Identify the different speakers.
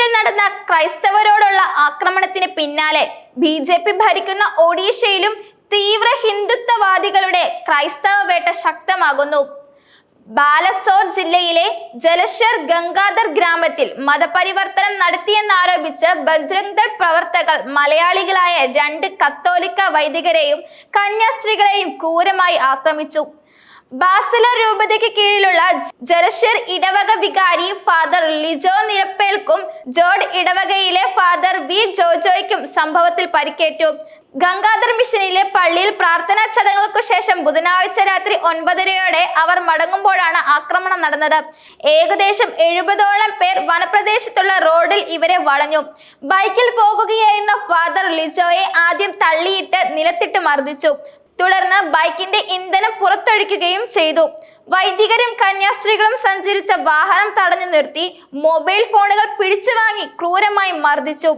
Speaker 1: എലിസബത്തിൽ നടന്ന ക്രൈസ്തവരോടുള്ള ആക്രമണത്തിന് പിന്നാലെ ബി ജെ പി ഭരിക്കുന്ന ഒഡീഷയിലും തീവ്ര ഹിന്ദുത്വവാദികളുടെ ക്രൈസ്തവ വേട്ട ശക്തമാകുന്നു. ബാലസോർ ജില്ലയിലെ ജലശ്വർ ഗംഗാധർ ഗ്രാമത്തിൽ മതപരിവർത്തനം നടത്തിയെന്നാരോപിച്ച് ബജ്രംഗ് ദൾ പ്രവർത്തകർ മലയാളികളായ രണ്ട് കത്തോലിക്ക വൈദികരെയും കന്യാസ്ത്രീകളെയും ക്രൂരമായി ആക്രമിച്ചു. ബാസല രൂപതയ്ക്ക് കീഴിലുള്ള ജലശ്വർ ഇടവക വികാരി ഫാദർ ലിജോ നിരപ്പേൽക്കും ജോർഡ് ഇടവകയിലെ ഫാദർ വി ജോജോയ്ക്കും സംഭവത്തിൽ പരിക്കേറ്റു. ഗംഗാധർ മിഷനിലെ പള്ളിയിൽ പ്രാർത്ഥനാ ചടങ്ങുകൾക്കു ശേഷം ബുധനാഴ്ച രാത്രി ഒൻപതരയോടെ അവർ മടങ്ങുമ്പോഴാണ് ആക്രമണം നടന്നത്. ഏകദേശം എഴുപതോളം പേർ വനപ്രദേശത്തുള്ള റോഡിൽ ഇവരെ വളഞ്ഞു. ബൈക്കിൽ പോകുകയായിരുന്ന ഫാദർ ലിജോയെ ആദ്യം തള്ളിയിട്ട് നിലത്തിട്ട് മർദ്ദിച്ചു. തുടർന്ന് ബൈക്കിന്റെ ഇന്ധനം പുറത്തൊഴിക്കുകയും ചെയ്തു. വൈദികരും കന്യാസ്ത്രീകളും സഞ്ചരിച്ച വാഹനം തടഞ്ഞു നിർത്തി മൊബൈൽ ഫോണുകൾ പിടിച്ചു വാങ്ങി ക്രൂരമായി മർദ്ദിച്ചു.